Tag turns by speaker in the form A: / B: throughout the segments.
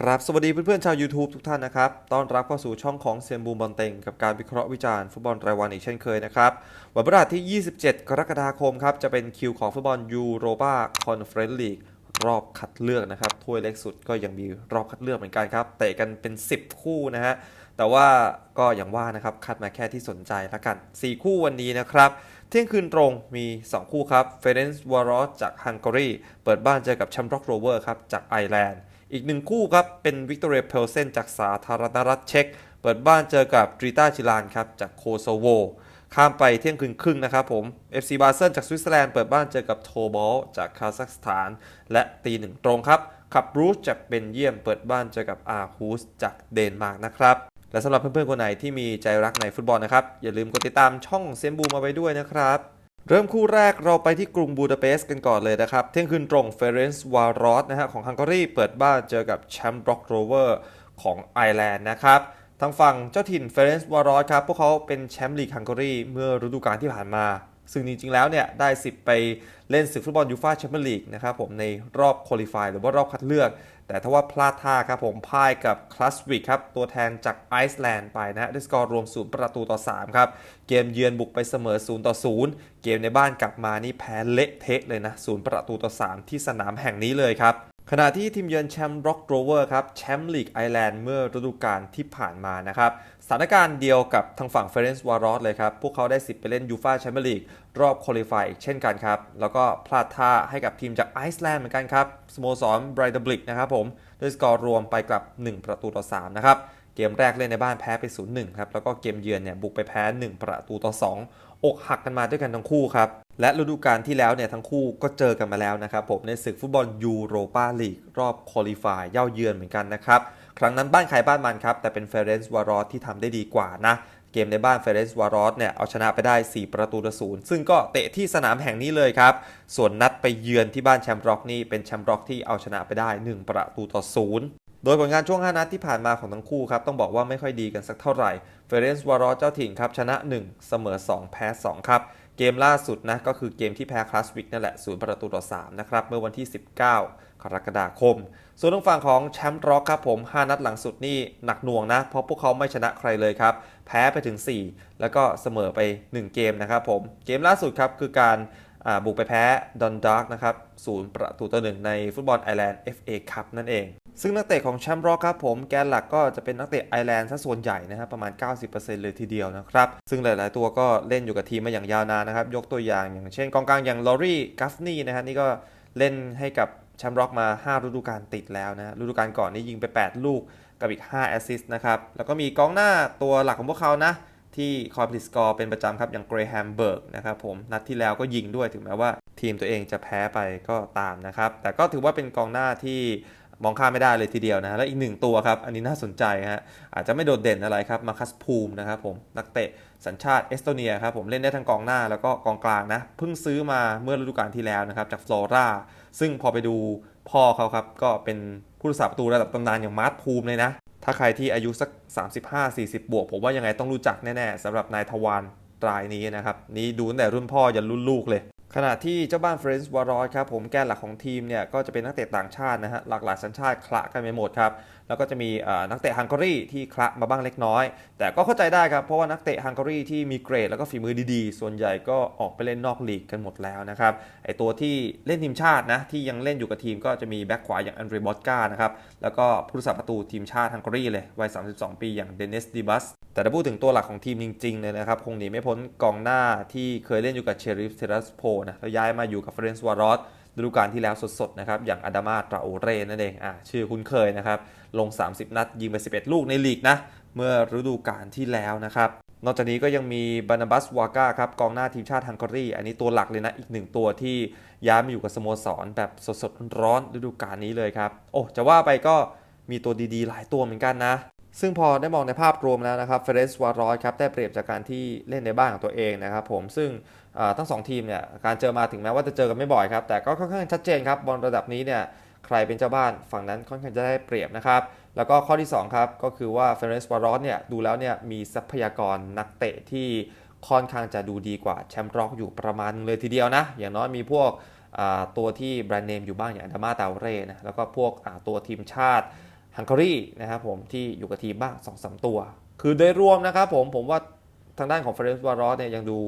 A: ครับสวัสดีเพื่อนๆชาว YouTube ทุกท่านนะครับ ต้อนรับเข้าสู่ช่องของเซียนบูมบอลเต็งกับการวิเคราะห์วิจารณ์ฟุตบอลรายวันอีกเช่นเคยนะครับ วันพฤหัสที่ 27 กรกฎาคมครับ จะเป็นคิวของฟุตบอลยูโรปาคอนเฟรนซ์ลีกรอบคัดเลือกนะครับ ถ้วยเล็กสุดก็ยังมีรอบคัดเลือกเหมือนกันครับ เตะกันเป็น 10 คู่นะฮะ แต่ว่าก็อย่างว่านะครับ คัดมาแค่ที่สนใจละกัน 4 คู่วันนี้นะครับ เที่ยงคืนตรงมี 2 คู่ครับเฟเรนซ์วารอสจากฮังการีเปิดบ้านเจอกับแชมป์ร็อกโรเวอร์ครับจากไอร์แลนด์ อีกหนึ่งคู่ครับเป็นวิกตอเรียเพลเซนจากสาธารณรัฐเช็กเปิดบ้านเจอกับดริต้าชิลานครับจากโคโซโวข้ามไปเที่ยงคืนครึ่งนะครับผม FC บาเซนจากสวิตเซอร์แลนด์เปิดบ้านเจอกับโทบอลจากคาซัคสถาน และตีหนึ่งตรงครับขับรูสจากเบนเยียมเปิดบ้านเจอกับอาร์ฮูสจากเดนมาร์กนะครับและสำหรับเพื่อนๆคนไหนที่มีใจรักในฟุตบอลนะครับ อย่าลืมกดติดตามช่องเซมบูมาไว้ด้วยนะครับ เริ่มคู่แรกเราไปที่กรุงบูดาเปสต์กันก่อนเลยนะครับ เที่ยงคืนตรงเฟรนซ์วารอสนะฮะของฮังการีเปิดบ้านเจอกับแชมป์บล็อกโรเวอร์ของไอร์แลนด์นะครับทางฝั่งเจ้าถิ่นเฟรนซ์วารอสครับ พวกเขาเป็นแชมป์ลีกฮังการีเมื่อฤดูกาลที่ผ่านมา ซึ่งจริงๆ แล้วเนี่ยได้สิทธิ์ไปเล่นศึกฟุตบอลยูฟ่าแชมเปี้ยนลีกนะครับผมในรอบคุริฟายหรือว่ารอบคัดเลือก แต่ถ้าว่าพลาดท่าครับผมพ่ายกับคลาสวิกครับ ตัวแทนจากไอซ์แลนด์ไปนะฮะด้สกอร์รวม 0 ประตูต่อ 3 ครับ เกมเยือนบุกไปเสมอ 0 ต่อ 0 เกมในบ้านกลับมานี่แพ้เละเทะเลยนะ 0 ประตูต่อ 3 ที่สนามแห่งนี้เลยครับขณะที่ทีมเยือนแชมป์ร็อกโรเวอร์ครับแชมป์ลีกไอร์แลนด์เมื่อฤดูกาลที่ผ่านมานะครับ สถานการณ์เดียวกับทางฝั่งเฟรนซ์วารอสเลยครับ พวกเขาได้สิทธิ์ไปเล่นยูฟาแชมเปี้ยนลีกรอบคุริฟายอีกเช่นกันครับ แล้วก็พลาดท่าให้กับทีมจากไอซ์แลนด์เหมือนกันครับสโมสรไบรท์บลิกนะครับผมด้วยสกอร์รวมไปกลับ 1 ประตูต่อ 3 นะครับ เกมแรกเล่นในบ้านแพ้ไป 0-1 ครับ แล้วก็เกมเยือนเนี่ยบุกไปแพ้ 1 ประตูต่อ 2 อกหักกันมาด้วยกันทั้งคู่ครับ และฤดูกาลที่แล้วเนี่ยทั้งคู่ก็เจอกันมาแล้วนะครับผมในศึกฟุตบอลยูโรปาลีกรอบคุริฟายเย่าเยือนเหมือนกันนะครับ ครั้งนั้นบ้านใครบ้านมันครับ แต่เป็นเฟเรนซ์วารอสที่ทำได้ดีกว่านะ เกมในบ้านเฟเรนซ์วารอสเนี่ยเอาชนะไปได้ 4 ประตูต่อศูนย์ซึ่งก็เตะที่สนามแห่งนี้เลยครับ ส่วนนัดไปเยือนที่บ้านแชมป์ร็อกนี่เป็นแชมป์ร็อกที่เอาชนะไปได้ 1 ประตูต่อศูนย์โดยผลงานช่วง 5 นัดที่ผ่านมาของทั้งคู่ครับ ต้องบอกว่าไม่ค่อยดีกันสักเท่าไหร่เฟเรนซ์วารอสเจ้าถิ่นครับชนะ 1 เสมอ 2 แพ้ 2 ครับ เกมล่าสุดนะก็คือเกมที่แพ้คลาสวิกนั่นแหละ 0 ประตูต่อ 3 นะครับ เมื่อวันที่ 19 กรกฎาคม ส่วนทางฝั่งของแชมป์ร็อกครับผม 5 นัดหลังสุดนี่หนักหน่วงนะ เพราะพวกเขาไม่ชนะใครเลยครับ แพ้ไปถึง 4 แล้วก็เสมอไป 1 เกมนะครับผม เกมล่าสุดครับคือการบุกไปแพ้ดอนดาร์กนะครับศูนย์ประตูต่อหนึ่งในฟุตบอลไอร์แลนด์ FA คัพนั่นเอง ซึ่งนักเตะของแชมป์ร็อกครับผมแกนหลักก็จะเป็นนักเตะไอร์แลนด์ซะส่วนใหญ่นะครับประมาณ 90%เลยทีเดียวนะครับ ซึ่งหลาย ๆ ตัวก็เล่นอยู่กับทีมมาอย่างยาวนานนะครับ ยกตัวอย่างอย่างเช่นกองกลางอย่างลอรี่กัฟนี่นะฮะนี่ก็เล่นให้กับ แชมป์ร็อกมา 5 ฤดูกาลติดแล้วนะฤดูกาลก่อนนี่ยิงไป 8 ลูกกับอีก 5 แอสซิสต์นะครับ แล้วก็มีกองหน้าตัวหลักของพวกเขานะ ที่คอยผลิตสกอร์เป็นประจำครับ อย่างเกรแฮมเบิร์กนะครับผม นัดที่แล้วก็ยิงด้วยถึงแม้ว่าทีมตัวเองจะแพ้ไปก็ตามนะครับ แต่ก็ถือว่าเป็นกองหน้าที่มองข้ามไม่ได้เลยทีเดียวนะ และอีกหนึ่งตัวครับ อันนี้น่าสนใจฮะอาจจะไม่โดดเด่นอะไรครับมาคัสพูมนะครับผมนักเตะ สัญชาติเอสโตเนียครับผมเล่นได้ทั้งกองหน้าแล้วก็กองกลางนะเพิ่งซื้อมาเมื่อฤดูกาลที่แล้วนะครับจากฟลอราซึ่งพอไปดูพ่อเขาครับก็เป็นผู้รักษาประตูระดับตำนานอย่างมาร์ทพูมเลยนะ ถ้าใครที่อายุสัก 35-40 บวก ผมว่ายังไงต้องรู้จักแน่ๆสำหรับนายทวารรายนี้นะครับ นี่ดูตั้งแต่รุ่นพ่อยันรุ่นลูกเลย ขณะที่เจ้าบ้านเฟรนซ์วารอสครับผมแกนหลักของทีมเนี่ยก็จะเป็นนักเตะต่างชาตินะฮะหลากหลายสัญชาติคละกันไปหมดครับแล้วก็จะมีนักเตะฮังการีที่คละมาบ้างเล็กน้อย แต่ก็เข้าใจได้ครับเพราะว่านักเตะฮังการีที่มีเกรดแล้วก็ฝีมือดีๆ ส่วนใหญ่ก็ออกไปเล่นนอกลีกกันหมดแล้วนะครับไอตัวที่เล่นทีมชาตินะที่ยังเล่นอยู่กับทีมก็จะมีแบ็คขวาอย่างอันเดรบอสกานะครับแล้วก็ผู้รักษาประตูทีมชาติฮังการีเลยวัย 32 ปีอย่างเดนิสดิบัสแต่ถ้าพูดถึงตัวหลักของทีมจริงๆเลยนะครับคงหนีไม่พ้นกองหน้าที่เคยเล่นอยู่กับเชริฟเทรัสโพนะแล้วย้ายมาอยู่กับเฟรนซ์วารอสฤดูกาลที่แล้วสดๆนะครับอย่างอาดามาตราโอเรนั่นเองอ่าชื่อคุ้นเคยนะครับ ลง 30 นัด ยิงไป 11 ลูกในลีกนะ เมื่อฤดูกาลที่แล้วนะครับ นอกจากนี้ก็ยังมีบานาบัสวาก้าครับกองหน้าทีมชาติฮังการี อันนี้ตัวหลักเลยนะ อีกหนึ่งตัวที่ย้ายมาอยู่กับสโมสรแบบสดๆร้อนฤดูกาลนี้เลยครับ โอ้จะว่าไปก็มีตัวดีๆ หลายตัวเหมือนกันนะซึ่งพอได้มองในภาพรวมแล้วนะครับเฟรนซ์วารอสครับได้เปรียบจากการที่เล่นในบ้านของตัวเองนะครับผมซึ่ง ทั้งสองทีมเนี่ยการเจอมาถึงแม้ว่าจะเจอกันไม่บ่อยครับ แต่ก็ค่อนข้างชัดเจนครับบอลระดับนี้เนี่ยใครเป็นเจ้าบ้านฝั่งนั้นค่อนข้างจะได้เปรียบนะครับ แล้วก็ข้อที่ 2 ครับ ก็คือว่าเฟรนซ์วารอสเนี่ยดูแล้วเนี่ยมีทรัพยากรนักเตะที่ค่อนข้างจะดูดีกว่าแชมป์ร็อกอยู่ประมาณนึงเลยทีเดียวนะ อย่างน้อยมีพวกตัวที่แบรนด์เนมอยู่บ้างอย่างดามาตาเร่นะแล้วก็พวกตัวทีมชาติฮังการีนะครับผมที่อยู่กับทีมบ้าง2อสตัว คือโดยรวมนะครับผมผมว่าทางด้านของเฟรนซ์วารอสเนี่ยยังดู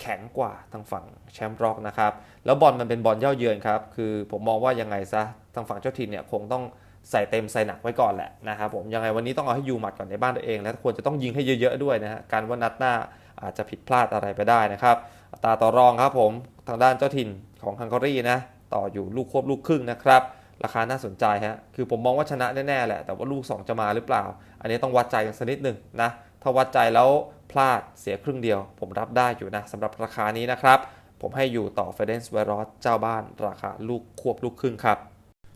A: แข็งกว่าทางฝั่งแชมป์ร็อกนะครับ แล้วบอลมันเป็นบอลเย่าเยือนครับ คือผมมองว่ายังไงซะทางฝั่งเจ้าถิ่นเนี่ยคงต้องใส่เต็มใส่หนักไว้ก่อนแหละนะครับผมยังไงวันนี้ต้องเอาให้ยูหมัดก่อนในบ้านตัวเอง และควรจะต้องยิงให้เยอะๆด้วยนะฮะการว่านัดหน้าอาจจะผิดพลาดอะไรไปได้นะครับตาต่อรองครับผมทางด้านเจ้าถิ่นของฮังการีนะต่ออยู่ลูกควบลูกครึ่งนะครับราคาน่าสนใจฮะคือผมมองว่าชนะแน่ๆแหละแต่ว่าลูก 2 จะมาหรือเปล่า อันนี้ต้องวัดใจกันสักนิดหนึ่งนะถ้าวัดใจแล้ว ลาดเสียครึ่งเดียว ผมรับได้อยู่นะสำหรับราคานี้นะครับ ผมให้อยู่ต่อเฟเดนส์ไวรอสเจ้าบ้านราคาลูกควบลูกครึ่งครับ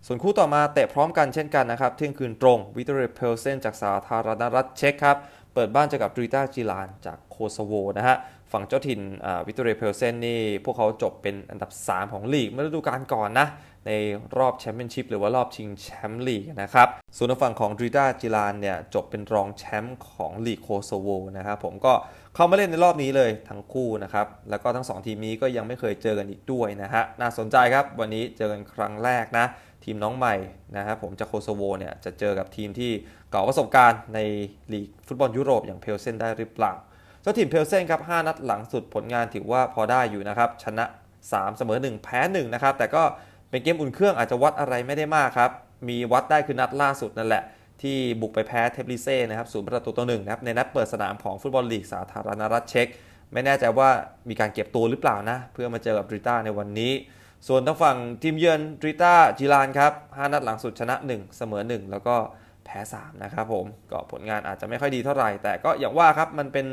A: ส่วนคู่ต่อมาเตะพร้อมกันเช่นกันนะครับ เที่ยงคืนตรงวิตเรียเพลเซนจากสาธารณรัฐเช็กครับ เปิดบ้านเจอกับดริต้าจิลานจากโคโซโวนะฮะ ฝั่งเจ้าถิ่นวิตเรียเพลเซนนี่พวกเขาจบเป็นอันดับ 3 ของลีกเมื่อฤดูกาลก่อนนะ ในรอบแชมเปี้ยนชิพหรือว่ารอบชิงแชมป์ลีกนะครับ ส่วนทางฝั่งของดริต้าจิลานเนี่ยจบเป็นรองแชมป์ของลีกโคโซโวนะครับผมก็เข้ามาเล่นในรอบนี้เลยทั้งคู่นะครับ แล้วก็ทั้ง 2 ทีมนี้ก็ยังไม่เคยเจอกันอีกด้วยนะฮะน่าสนใจครับวันนี้เจอกันครั้งแรกนะทีมน้องใหม่นะครับผมจากโคโซโวเนี่ยจะเจอกับทีมที่เก่าประสบการณ์ในลีกฟุตบอลยุโรปอย่างเพลเซนได้หรือเปล่า เจ้าทีมเพลเซนครับ5นัดหลังสุดผลงานถือว่าพอได้อยู่นะครับชนะ 3 เสมอ 1 แพ้ 1 นะครับ แต่ก็เป็นเกมอุ่นเครื่องอาจจะวัดอะไรไม่ได้มากครับ มีวัดได้คือนัดล่าสุดนั่นแหละ ที่บุกไปแพ้เทปลิเซ่นะครับศูนย์ประตูต่อหนึ่งนะครับในนัดเปิดสนามของฟุตบอลลีกสาธารณรัฐเช็กไม่แน่ใจว่ามีการเก็บตัวหรือเปล่านะ เพื่อมาเจอกับดริต้าในวันนี้ ส่วนทางฝั่งทีมเยือนดริต้าจิลานครับ5นัดหลังสุดชนะ 1 เสมอ 1 แล้วก็แพ้3นะครับผมก็ผลงานอาจจะไม่ค่อยดีเท่าไหร่ แต่ก็อย่างว่าครับมันเป็น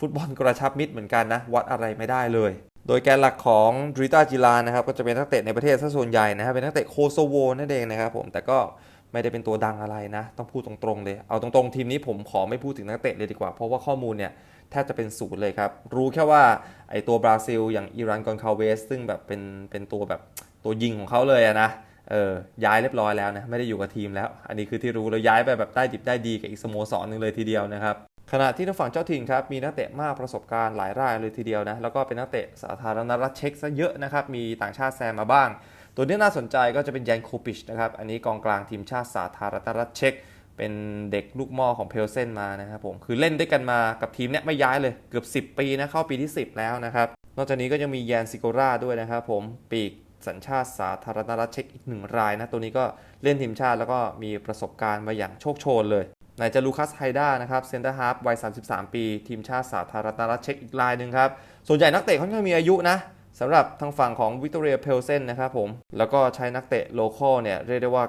A: ฟุตบอลกระชับมิตรเหมือนกันนะ วัดอะไรไม่ได้เลย โดยแกนหลักของดริต้าจิลานนะครับก็จะเป็นนักเตะในประเทศซะส่วนใหญ่นะครับเป็นนักเตะโคโซโวนั่นเองนะครับผมแต่ก็ไม่ได้เป็นตัวดังอะไรนะ ต้องพูดตรงๆเลย เอาตรงๆ ทีมนี้ผมขอไม่พูดถึงนักเตะเลยดีกว่า เพราะว่าข้อมูลเนี่ยแทบจะเป็นศูนย์เลยครับ รู้แค่ว่าไอตัวบราซิล อย่างอิรันกอนคาเวส ซึ่งแบบเป็นเป็นตัวแบบตัวยิงของเขาเลยนะเออย้ายเรียบร้อยแล้วนะ ไม่ได้อยู่กับทีมแล้ว อันนี้คือที่รู้แล้วย้ายไปแบบได้ดิบได้ดีกับอีกสโมสรหนึ่งเลยทีเดียวนะครับ ขณะที่ทางฝั่งเจ้าถิ่นครับมีนักเตะมากประสบการณ์หลายรายเลยทีเดียวนะแล้วก็เป็นนักเตะสาธารณรัฐเช็กซะเยอะนะครับมีต่างชาติแซมมาบ้าง ตัวนี้น่าสนใจก็จะเป็นยันโคปิชนะครับอันนี้กองกลางทีมชาติสาธารณรัฐเช็กเป็นเด็กลูกม่อของเพลเซนมานะครับผมคือเล่นด้วยกันมากับทีมเนี้ยไม่ย้ายเลยเกือบ 10 ปีนะเข้าปีที่ 10 แล้วนะครับนอกจากนี้ก็ยังมีแยนซิโกราด้วยนะครับผมปีกสัญชาติสาธารณรัฐเช็กอีกหนึ่งรายนะตัวนี้ก็เล่นทีมชาติแล้วก็มีประสบการณ์มาอย่างโชคโชนเลย ไหนจะลูคัสไฮด้านะครับเซนเตอร์ฮาร์ฟวัย 33 ปี ทีมชาติสาธารณรัฐเช็กอีกรายหนึ่งครับ ส่วนใหญ่นักเตะค่อนข้างมีอายุนะสำหรับทางฝั่งของวิกตอเรียเพลเซนนะครับผม แล้วก็ใช้นักเตะโลคอลเนี่ยเรียกได้ว่า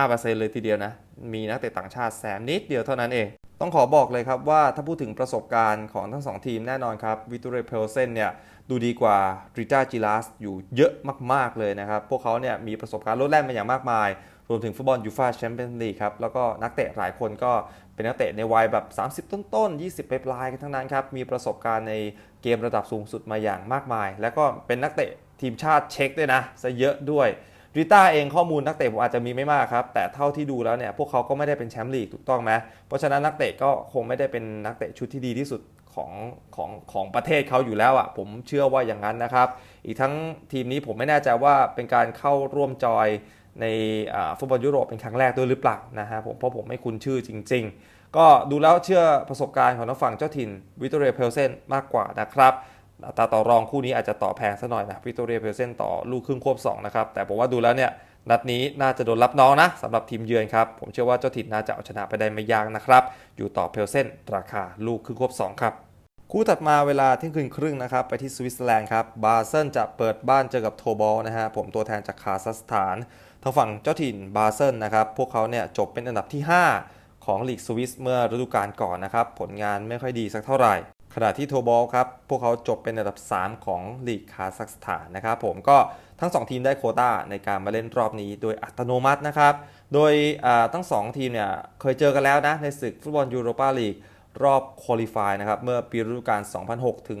A: 95%เลยทีเดียวนะ มีนักเตะต่างชาติแซมนิดเดียวเท่านั้นเอง ต้องขอบอกเลยครับว่าถ้าพูดถึงประสบการณ์ของทั้งสองทีมแน่นอนครับวิกตอเรียเพลเซนเนี่ยดูดีกว่าริต้าจิลาสอยู่เยอะมาก ๆเลยนะครับ พวกเขาเนี่ยมีประสบการณ์ลดแล่นมาอย่างมากมาย วมถึงฟุตบอลยูฟาแชมเปี้ยนลีกครับ แล้วก็นักเตะหลายคนก็เป็นนักเตะในวัยแบบ 30 ต้นๆ 20 ปลายๆ กันทั้งนั้นครับ มีประสบการณ์ในเกมระดับสูงสุดมาอย่างมากมาย แล้วก็เป็นนักเตะทีมชาติเช็กด้วยนะซะเยอะด้วยริต้าเองข้อมูลนักเตะผมอาจจะมีไม่มากครับ แต่เท่าที่ดูแล้วเนี่ยพวกเขาก็ไม่ได้เป็นแชมป์ลีกถูกต้องไหมเพราะฉะนั้นนักเตะก็คงไม่ได้เป็นนักเตะชุดที่ดีที่สุดของของของประเทศเขาอยู่แล้วอะ่ะผมเชื่อว่าอย่างนั้นนะครับ อีกทั้งทีมนี้ผมไม่แน่ใจว่าเป็นการเข้าร่วมจอย ในฟุตบอลยุโรปเป็นครั้งแรกด้วยหรือเปล่านะฮะผมเพราะผมไม่คุ้นชื่อจริง ๆ ก็ดูแล้วเชื่อประสบการณ์ของนักฝั่งเจ้าถิ่นวิตเรียเพลเซนมากกว่านะครับอัตราต่อรองคู่นี้อาจจะต่อแพงซะหน่อยนะวิตเรียเพลเซนต่อลูกครึ่งควบ2นะครับแต่ผมว่าดูแล้วเนี่ยนัดนี้น่าจะโดนรับน้องนะสำหรับทีมเยือนครับ ผมเชื่อว่าเจ้าถิ่นน่าจะเอาชนะไปได้ไม่ยากนะครับ อยู่ต่อเพลเซนราคาลูกครึ่งควบ2ครับคู่ถัดมาเวลาเที่ยงคืนครึ่งนะครับ ไปที่สวิตเซอร์แลนด์ครับบาเซนจะเปิดบ้านเจอกับโทบอลนะฮะผมตัวแทนจากคาซัคสถาน ทางฝั่งเจ้าถิ่นบาเซนนะครับ พวกเขาเนี่ยจบเป็นอันดับที่ 5 ของลีกสวิสเมื่อฤดูกาลก่อนนะครับ ผลงานไม่ค่อยดีสักเท่าไหร่ ขณะที่โทบอลครับ พวกเขาจบเป็นอันดับ 3 ของลีกคาซัคสถานนะครับผมก็ทั้ง 2 ทีมได้โคต้าในการมาเล่นรอบนี้โดยอัตโนมัตินะครับ โดยทั้ง 2 ทีมเนี่ยเคยเจอกันแล้วนะในศึกฟุตบอลยูโรปาลีกรอบคุริฟายนะครับเมื่อปีฤดูกาล 2006 ถึง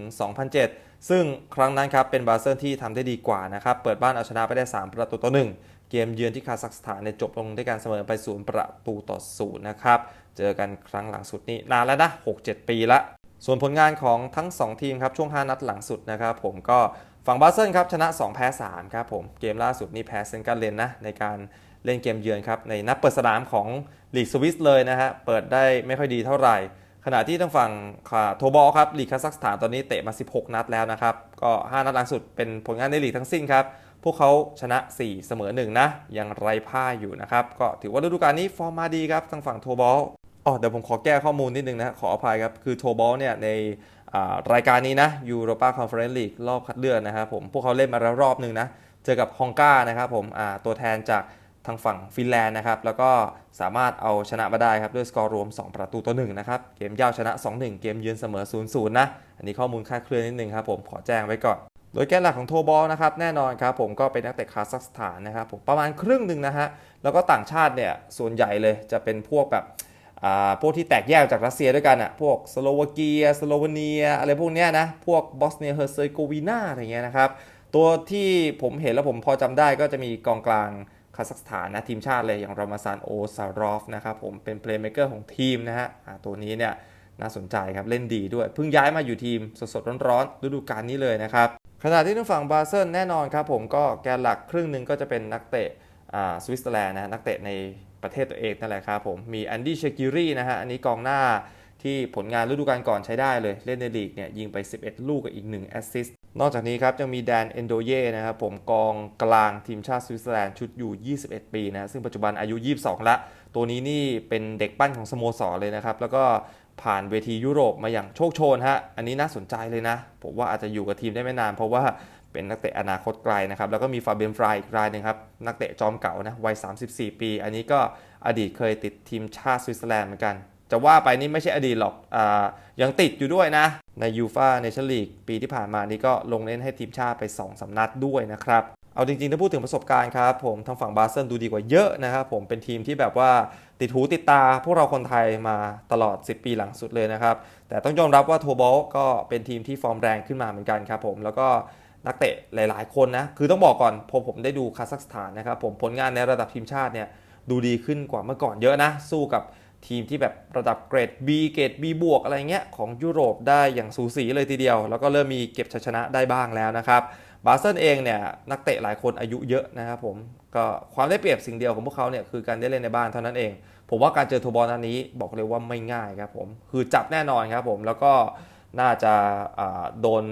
A: 2007 ซึ่งครั้งนั้นครับเป็นบาเซิลที่ทำได้ดีกว่านะครับ เปิดบ้านเอาชนะไปได้ 3 ประตูต่อ1 เกมเยือนที่คาซัคสถานเนี่ยจบลงด้วยการเสมอไป0ประตูต่อ0นะครับ เจอกันครั้งหลังสุดนี่นานแล้วนะ 6-7 ปีละ ส่วนผลงานของทั้ง 2 ทีมครับช่วง 5 นัดหลังสุดนะครับผมก็ฝั่งบาเซิลครับชนะ 2 แพ้ 3 ครับผมเกมล่าสุดนี่แพ้เซนกันเลนนะในการเล่นเกมเยือนครับในนัดเปิดสนามของลีกสวิสเลยนะฮะเปิดได้ไม่ค่อยดีเท่าไหร่ ขณะที่ทางฝั่งโทบอลครับลีกคาซัคสถานตอนนี้เตะมา 16 นัดแล้วนะครับก็ 5 นัดล่าสุดเป็นผลงานในลีกทั้งสิ้นครับ พวกเขาชนะ 4 เสมอ1นะ ยังไร้พ่ายอยู่นะครับ ก็ถือว่าฤดูกาลนี้ฟอร์มมาดีครับทางฝั่งโทบอลอ๋อเดี๋ยวผมขอแก้ข้อมูลนิดนึงนะขออภัยครับ คือโทบอลเนี่ยในรายการนี้นะยูโรปาคอนเฟอเรนซ์ลีกรอบคัดเลือกนะครับผมพวกเขาเล่นมาแล้วรอบหนึ่งนะ เจอกับฮองกานะครับผมตัวแทนจากทางฝั่งฟินแลนด์นะครับ แล้วก็สามารถเอาชนะมาได้ครับด้วยสกอร์รวม 2 ประตูต่อ1นะครับ เกมยาชนะ 2-1 เกมเยือนเสมอ 0-0 นะ อันนี้ข้อมูลคลาดเคลื่อนนิดนึงครับผมขอแจ้งไว้ก่อน โดยแกนหลักของโทบอลนะครับแน่นอนครับผมก็เป็นนักเตะคาซัคสถานนะครับผมประมาณครึ่งหนึ่งนะฮะแล้วก็ต่างชาติเนี่ยส่วนใหญ่เลยจะเป็นพวกแบบอ่าพวกที่แตกแยกจากรัสเซียด้วยกันอะพวกสโลวาเกีย สโลวเนีย อะไรพวกเนี้ยนะพวกบอสเนียเฮอร์เซโกวีนาอะไรเงี้ยนะครับตัวที่ผมเห็นแล้วผมพอจำได้ก็จะมีกองกลางคาซัคสถานนะทีมชาติเลยอย่างรามาซานโอซารอฟนะครับผมเป็นเพลย์เมเกอร์ของทีมนะฮะตัวนี้เนี่ยน่าสนใจครับ เล่นดีด้วย เพิ่งย้ายมาอยู่ทีมสดๆร้อนๆฤดูกาลนี้เลยนะครับ ขณะที่ทางฝั่งบาเซิลแน่นอนครับผมก็แกนหลักครึ่งหนึ่งก็จะเป็นนักเตะสวิตเซอร์แลนด์นะนักเตะในประเทศตัวเองนั่นแหละครับผมมีแอนดี้เชกิรีนะฮะอันนี้กองหน้าที่ผลงานฤดูกาลก่อนใช้ได้เลย เล่นในลีกเนี่ยยิงไป 11 ลูกกับอีก1แอสซิสต์นอกจากนี้ครับยังมีแดนเอนโดเย่นะครับผมกองกลางทีมชาติสวิตเซอร์แลนด์ชุดอยู่ 21 ปีนะซึ่งปัจจุบันอายุ 22 ละ ตัวนี้นี่เป็นเด็กปั้นของสโมสรเลยนะครับ แล้วก็ ผ่านเวทียุโรปมาอย่างโชคโชนฮะ อันนี้น่าสนใจเลยนะ ผมว่าอาจจะอยู่กับทีมได้ไม่นาน เพราะว่าเป็นนักเตะอนาคตไกลนะครับ แล้วก็มีฟาเบียนฟรายอีกรายหนึ่งครับ นักเตะจอมเก่านะ วัย 34 ปี อันนี้ก็อดีตเคยติดทีมชาติสวิตเซอร์แลนด์เหมือนกัน จะว่าไปนี่ไม่ใช่อดีตหรอกอยังติดอยู่ด้วยนะ ในยูฟาเนชั่นลีกปีที่ผ่านมานี้ก็ลงเล่นให้ทีมชาติไป 2สำนัดด้วยนะครับ เอาจริงๆ ถ้าพูดถึงประสบการณ์ครับผมทางฝั่งบาเซิลดูดีกว่าเยอะนะครับผมเป็นทีมที่แบบว่าติดหูติดตา พวกเราคนไทยมาตลอด 10 ปีหลังสุดเลยนะครับ แต่ต้องยอมรับว่าโทบอลก็เป็นทีมที่ฟอร์มแรงขึ้นมาเหมือนกันครับผมแล้วก็นักเตะหลายๆ คนนะ คือต้องบอกก่อนพอผมได้ดูคาซัคสถานนะครับผมผลงานในระดับทีมชาติเนี่ยดูดีขึ้นกว่าเมื่อก่อนเยอะนะ สู้กับทีมที่แบบระดับเกรด B เกรด B บวกอะไรเงี้ยของยุโรปได้อย่างสูสีเลยทีเดียว แล้วก็เริ่มมีเก็บชัยชนะได้บ้างแล้วนะครับ บาเซิลเองเนี่ยนักเตะหลายคนอายุเยอะนะครับผมก็ความได้เปรียบสิ่งเดียวของพวกเขาเนี่ยคือการได้เล่นในบ้านเท่านั้นเอง ผมว่าการเจอโทบอลนัดนี้บอกเลยว่าไม่ง่ายครับผมคือจับแน่นอนครับผมแล้วก็น่าจะอ่าโดน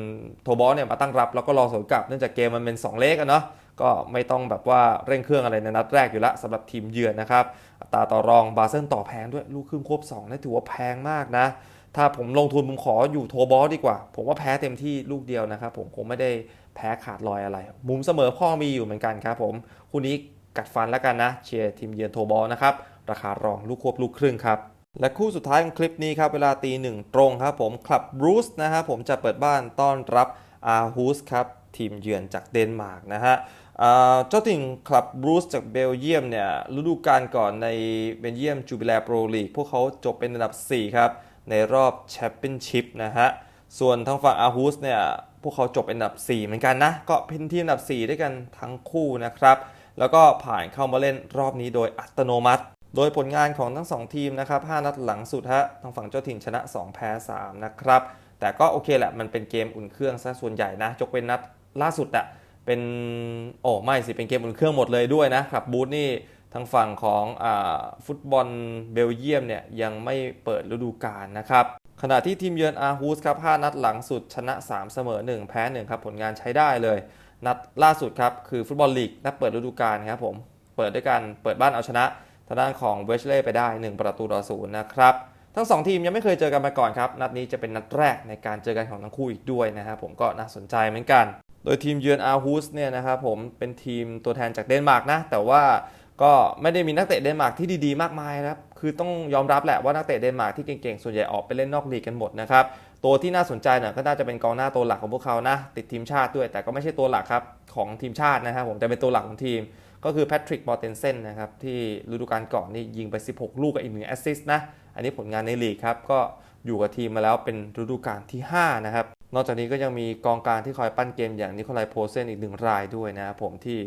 A: โทบอลเนี่ยมาตั้งรับแล้วก็รอสวนกลับเนื่องจากเกมมันเป็น 2 เลกอะเนาะก็ไม่ต้องแบบว่าเร่งเครื่องอะไรในนัดแรกอยู่ละสำหรับทีมเยือนนะครับอัตราต่อรองบาเซิลต่อแพงด้วยลูกครึ่งควบ2นี่ถือว่าแพงมากนะ ถ้าผมลงทุนผมขออยู่โทบอลดีกว่า ผมว่าแพ้เต็มที่ลูกเดียวนะครับผมคงไม่ได้แพ้ขาดลอยอะไร มุมเสมอพ่อมีอยู่เหมือนกันครับผมคู่นี้กัดฟันแล้วกันนะเชียร์ทีมเยือนโทบอลนะครับราคารองลูกควบลูกครึ่งครับและคู่สุดท้ายของคลิปนี้ครับเวลาตีหนึ่งตรงครับผมคลับบรูซนะครับผมจะเปิดบ้านต้อนรับอาร์ฮูสครับทีมเยือนจากเดนมาร์กนะฮะเจ้าถิ่นคลับบรูซจากเบลเยียมเนี่ยฤดูกาลก่อนในเบลเยียมจูบิเลโปรลีกพวกเขาจบเป็นอันดับ 4 ครับ ในรอบแชมเปี้ยนชิพนะฮะ ส่วนทางฝั่งอาฮูสเนี่ย พวกเขาจบเป็นอันดับ 4 เหมือนกันนะ ก็เป็นทีมอันดับ 4 ด้วยกันทั้งคู่นะครับ แล้วก็ผ่านเข้ามาเล่นรอบนี้โดยอัตโนมัติ โดยผลงานของทั้ง 2 ทีมนะครับ 5 นัดหลังสุดฮะ ทางฝั่งเจ้าถิ่นชนะ 2 แพ้ 3 นะครับ แต่ก็โอเคแหละ มันเป็นเกมอุ่นเครื่องซะส่วนใหญ่นะจกเป็นนัดล่าสุดอะเป็น โอ้ไม่สิ เป็นเกมอุ่นเครื่องหมดเลยด้วยนะ ครับบูธนี่ ทางฝั่งของอฟุตบอลเบลเยียมเนี่ยยังไม่เปิดฤดูกาลนะครับ ขณะที่ทีมเยือนอาฮูสครับ 5 นัดหลังสุดชนะ 3 เสมอ 1 แพ้ 1 ครับผลงานใช้ได้เลย นัดล่าสุดครับ คือฟุตบอลลีกนัดเปิดฤดูกาลครับผม เปิดด้วยกันเปิดบ้านเอาชนะทางด้านของเวชเล่ไปได้ 1 ประตูต่อศูนย์นะครับ ทั้ง 2 ทีมยังไม่เคยเจอกันมาก่อนครับ นัดนี้จะเป็นนัดแรกในการเจอกันของทั้งคู่อีกด้วยนะครับผมก็น่าสนใจเหมือนกัน โดยทีมเยือนอาฮูสเนี่ยนะครับผมเป็นทีมตัวแทนจากเดนมาร์กนะแต่ว่า ก็ไม่ได้มีนักเตะเดนมาร์กที่ดีๆ มากมายนะครับ คือต้องยอมรับแหละว่านักเตะเดนมาร์กที่เก่งๆ ส่วนใหญ่ออกไปเล่นนอกลีกกันหมดนะครับ ตัวที่น่าสนใจเนี่ยก็น่าจะเป็นกองหน้าตัวหลักของพวกเขานะ ติดทีมชาติด้วย แต่ก็ไม่ใช่ตัวหลักครับของทีมชาตินะครับผม แต่เป็นตัวหลักของทีม ก็คือแพทริกบอเทนเซนนะครับ ที่ฤดูกาลก่อนนี่ยิงไป 16 ลูกกับอีกหนึ่งแอสซิสต์นะ อันนี้ผลงานในลีกครับ ก็อยู่กับทีมมาแล้วเป็นฤดูกาลที่ 5 นะครับ นอกจากนี้ก็ยังมีกองกลางที่คอยปั้นเกมอย่างนิโคลายโพเซนอีกหนึ่งรายด้วยนะครับผมที่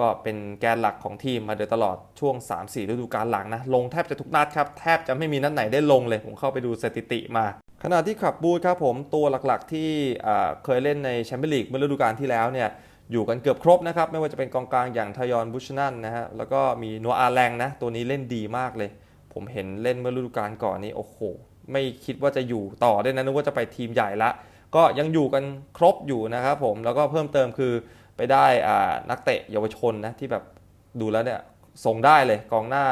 A: ก็เป็นแกนหลักของทีมมาโดยตลอดช่วง 3-4 ฤดูกาลหลังนะ ลงแทบจะทุกนัดครับ แทบจะไม่มีนัดไหนได้ลงเลย ผมเข้าไปดูสถิติมา ขณะที่ขับบูธครับผมตัวหลักๆ ที่เคยเล่นในแชมเปี้ยนลีกเมื่อฤดูกาลที่แล้วเนี่ยอยู่กันเกือบครบนะครับ ไม่ว่าจะเป็นกองกลางอย่างทยอนบุชนันนะฮะแล้วก็มีนัวอาแรงนะ ตัวนี้เล่นดีมากเลย ผมเห็นเล่นเมื่อฤดูกาลก่อนนี้โอ้โห ไม่คิดว่าจะอยู่ต่อได้นะนึกว่าจะไปทีมใหญ่ละ ก็ยังอยู่กันครบอยู่นะครับผมแล้วก็เพิ่มเติมคือ ไปได้นักเตะเยาวชนนะที่แบบดูแล้วเนี่ยส่งได้เลยกองหน้า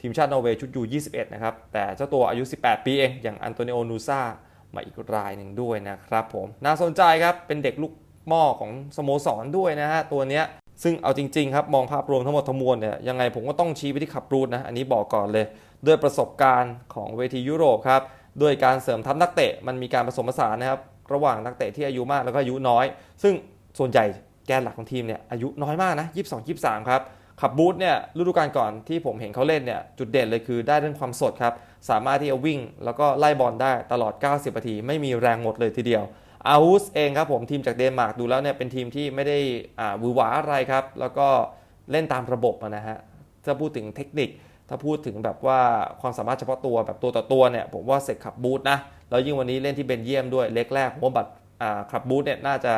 A: ทีมชาตินอร์เวย์ชุดยู21นะครับแต่เจ้าตัวอายุ 18 ปีเอง อย่างอันโตนิโอนูซามาอีกรายหนึ่งด้วยนะครับผมน่าสนใจครับเป็นเด็กลูกหม้อของสโมสรด้วยนะฮะตัวเนี้ยซึ่งเอาจริงๆครับมองภาพรวมทั้งหมดทั้งมวลเนี่ยยังไงผมก็ต้องชี้ไปที่ขับรูทนะ อันนี้บอกก่อนเลย ด้วยประสบการณ์ของเวทียุโรปครับด้วยการเสริมทัพนักเตะมันมีการผสมผสานนะครับระหว่างนักเตะที่อายุมากแล้วก็อายุน้อย ซึ่งส่วนใหญ่ แกนหลักของทีมเนี่ยอายุน้อยมากนะ22 23 ครับขับบูธเนี่ยฤดูกาลก่อนที่ผมเห็นเขาเล่นเนี่ยจุดเด่นเลยคือได้เรื่องความสดครับ สามารถที่จะวิ่ง แล้วก็ไล่บอลได้ตลอด 90 นาที ไม่มีแรงหมดเลยทีเดียวอาวุสเองครับผมทีมจากเดนมาร์กดูแล้วเนี่ยเป็นทีมที่ไม่ได้อ่าวือหวาอะไรครับ แล้วก็เล่นตามระบบนะฮะถ้าพูดถึงเทคนิค ถ้าพูดถึงแบบว่าความสามารถเฉพาะตัวแบบตัวต่อตัวเนี่ยผมว่าเสร็จขับบูธนะแล้วยิ่งวันนี้เล่นที่เบนเยียมด้วยเล็กแรกผมว่าบัตรอ่าขับบูธเนี่ยน่าจะ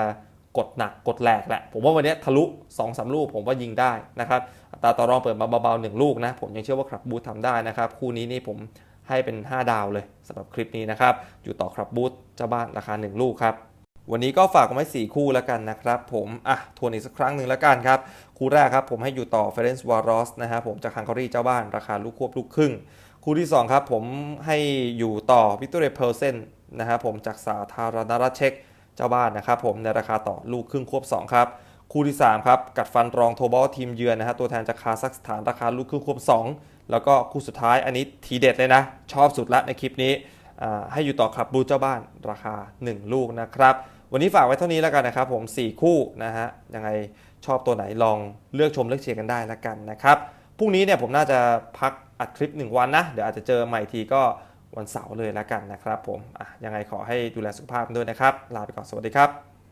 A: กดหนักกดแหลกแหละ ผมว่าวันนี้ทะลุ2อสลูกผมว่ายิงได้นะครับอัตราต่อรองเปิดมาเบาๆหนึ่งลูกนะ ผมยังเชื่อว่าขับบูธทำได้นะครับ คู่นี้นี่ผมให้เป็น 5 ดาวเลยสำหรับคลิปนี้นะครับ อยู่ต่อขับบูธเจ้าบ้านราคา 1 ลูกครับวันนี้ก็ฝากไว้ 4 คู่แล้วกันนะครับผมอะทวนอีกสักครั้งหนึ่งแล้วกันครับ คู่แรกครับผมให้อยู่ต่อเฟรนซ์วารอสนะฮะผมจากฮังการีเจ้าบ้านราคาลูกควบลูกครึ่ง คู่ที่ 2 ครับผมให้อยู่ต่อวิกตอรียเพลเซนนะฮะผมจากสาธารณรัฐเช็ก เจ้าบ้านนะครับผมในราคาต่อลูกครึ่งควบ 2 ครับ คู่ที่ 3 ครับ กัดฟันรองโทบอลทีมเยือนนะฮะตัวแทนจากคาซัคสถานราคาลูกครึ่งควบ 2 แล้วก็คู่สุดท้ายอันนี้ทีเด็ดเลยนะ ชอบสุดละในคลิปนี้ให้อยู่ต่อครับบูเจ้าบ้านราคา 1 ลูกนะครับ วันนี้ฝากไว้เท่านี้แล้วกันนะครับผม 4 คู่นะฮะยังไงชอบตัวไหนลองเลือกชมเลือกเชียร์กันได้แล้วกันนะครับพรุ่งนี้เนี่ยผมน่าจะพักอัดคลิป 1 วันนะ เดี๋ยวอาจจะเจอใหม่ทีก็ วันเสาร์เลยแล้วกันนะครับผมอะยังไงขอให้ดูแลสุขภาพด้วยนะครับ ลาไปก่อนสวัสดีครับ